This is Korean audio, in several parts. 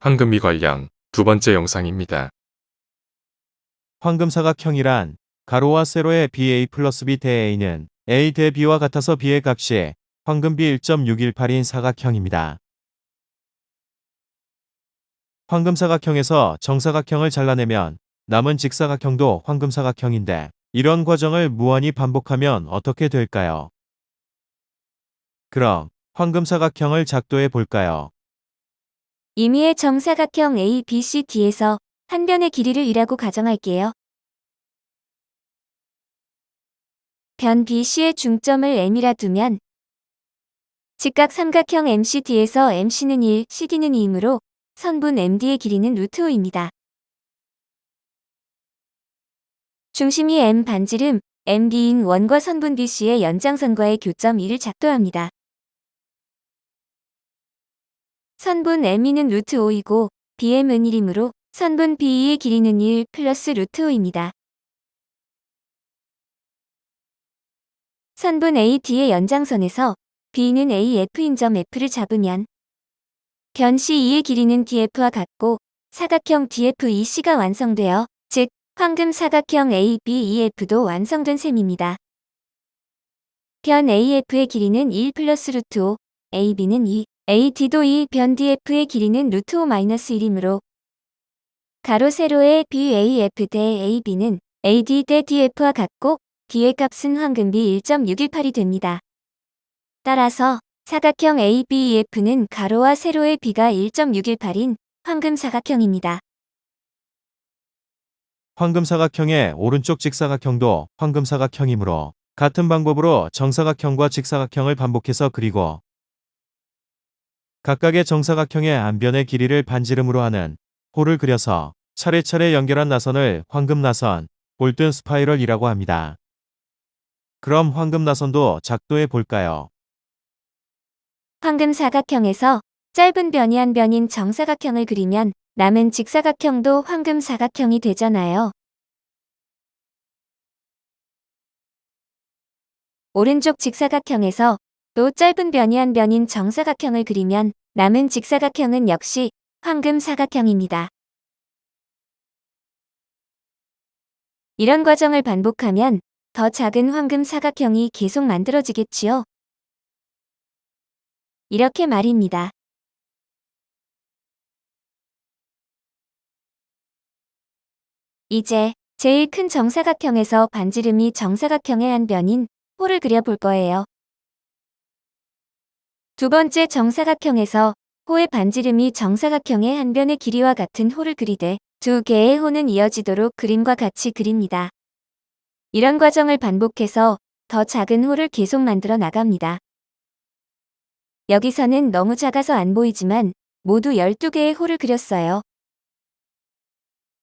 황금비 관련 두 번째 영상입니다. 황금사각형이란 가로와 세로의 BA 플러스 B 대 A는 A 대 B와 같아서 B의 값이 황금비 1.618인 사각형입니다. 황금사각형에서 정사각형을 잘라내면 남은 직사각형도 황금사각형인데 이런 과정을 무한히 반복하면 어떻게 될까요? 그럼 황금사각형을 작도해 볼까요? 임의의 정사각형 A, B, C, D에서 한 변의 길이를 1라고 가정할게요. 변 BC의 중점을 M이라 두면 직각 삼각형 MCD에서 MC는 1, CD는 2이므로 선분 MD의 길이는 루트 5입니다. 중심이 M 반지름 MD인 원과 선분 BC의 연장선과의 교점 2를 작도합니다. 선분 ME는 루트 5이고 BM은 1이므로 선분 BE의 길이는 1 플러스 루트 5입니다. 선분 AD의 연장선에서 B는 AF인 점 F를 잡으면 변 CE의 길이는 DF와 같고 사각형 DFEC가 완성되어 즉 황금 사각형 ABEF도 완성된 셈입니다. 변 AF의 길이는 1 플러스 루트 5, AB는 2, AD도 2, 변 DF의 길이는 루트 5 마이너스 1이므로 가로 세로의 BAF 대 AB는 AD 대 DF와 같고 D의 값은 황금비 1.618이 됩니다. 따라서 사각형 ABEF는 가로와 세로의 B가 1.618인 황금 사각형입니다. 황금 사각형의 오른쪽 직사각형도 황금 사각형이므로 같은 방법으로 정사각형과 직사각형을 반복해서 그리고 각각의 정사각형의 안변의 길이를 반지름으로 하는 홀을 그려서 차례차례 연결한 나선을 황금나선, 골든 스파이럴이라고 합니다. 그럼 황금나선도 작도해 볼까요? 황금 사각형에서 짧은 변이 한 변인 정사각형을 그리면 남은 직사각형도 황금 사각형이 되잖아요. 오른쪽 직사각형에서 또 짧은 변이 한 변인 정사각형을 그리면 남은 직사각형은 역시 황금 사각형입니다. 이런 과정을 반복하면 더 작은 황금 사각형이 계속 만들어지겠지요. 이렇게 말입니다. 이제 제일 큰 정사각형에서 반지름이 정사각형의 한 변인 홀을 그려볼 거예요. 두 번째 정사각형에서 호의 반지름이 정사각형의 한 변의 길이와 같은 홀을 그리되 두 개의 호는 이어지도록 그림과 같이 그립니다. 이런 과정을 반복해서 더 작은 홀을 계속 만들어 나갑니다. 여기서는 너무 작아서 안 보이지만 모두 12개의 홀을 그렸어요.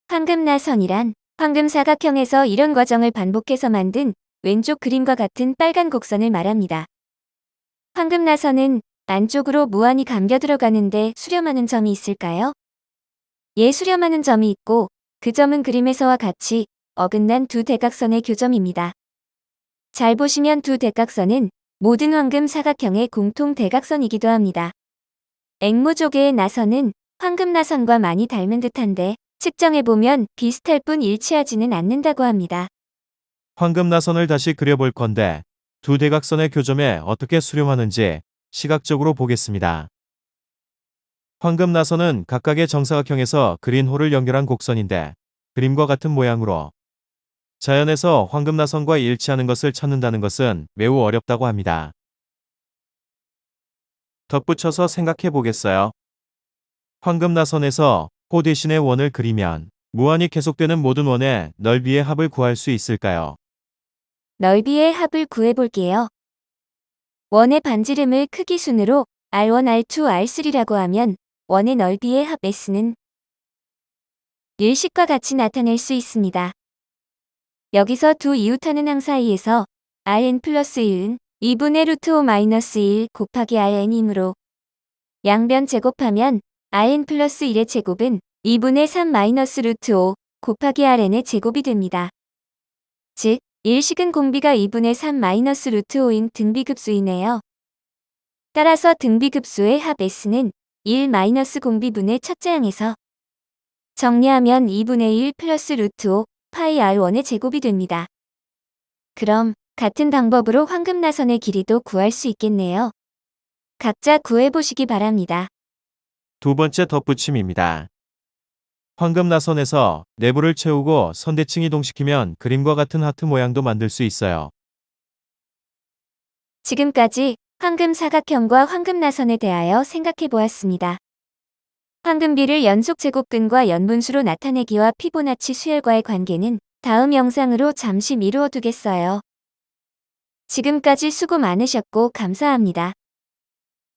황금나선이란 황금 사각형에서 이런 과정을 반복해서 만든 왼쪽 그림과 같은 빨간 곡선을 말합니다. 황금나선은 안쪽으로 무한히 감겨 들어가는데 수렴하는 점이 있을까요? 예, 수렴하는 점이 있고 그 점은 그림에서와 같이 어긋난 두 대각선의 교점입니다. 잘 보시면 두 대각선은 모든 황금 사각형의 공통 대각선이기도 합니다. 앵무조개의 나선은 황금 나선과 많이 닮은 듯한데 측정해보면 비슷할 뿐 일치하지는 않는다고 합니다. 황금 나선을 다시 그려볼 건데 두 대각선의 교점에 어떻게 수렴하는지 시각적으로 보겠습니다. 황금 나선은 각각의 정사각형에서 그린 홀을 연결한 곡선인데 그림과 같은 모양으로 자연에서 황금 나선과 일치하는 것을 찾는다는 것은 매우 어렵다고 합니다. 덧붙여서 생각해 보겠어요. 황금 나선에서 호 대신의 원을 그리면 무한히 계속되는 모든 원의 넓이의 합을 구할 수 있을까요? 넓이의 합을 구해볼게요. 원의 반지름을 크기 순으로 R1, R2, R3라고 하면 원의 넓이의 합 S는 일식과 같이 나타낼 수 있습니다. 여기서 두 이웃하는 항 사이에서 Rn 플러스 1은 2분의 루트 5 마이너스 1 곱하기 Rn이므로 양변 제곱하면 Rn 플러스 1의 제곱은 2분의 3 마이너스 루트 5 곱하기 Rn의 제곱이 됩니다. 즉, 일식은 공비가 2분의 3 마이너스 루트 5인 등비급수이네요. 따라서 등비급수의 합 S는 1 공비분의 첫째 항에서 정리하면 2분의 1 플러스 루트 5 파이 R1의 제곱이 됩니다. 그럼 같은 방법으로 황금나선의 길이도 구할 수 있겠네요. 각자 구해보시기 바랍니다. 두 번째 덧붙임입니다. 황금나선에서 내부를 채우고 선대칭 이동시키면 그림과 같은 하트 모양도 만들 수 있어요. 지금까지 황금 사각형과 황금나선에 대하여 생각해 보았습니다. 황금비를 연속 제곱근과 연분수로 나타내기와 피보나치 수열과의 관계는 다음 영상으로 잠시 미루어 두겠어요. 지금까지 수고 많으셨고 감사합니다.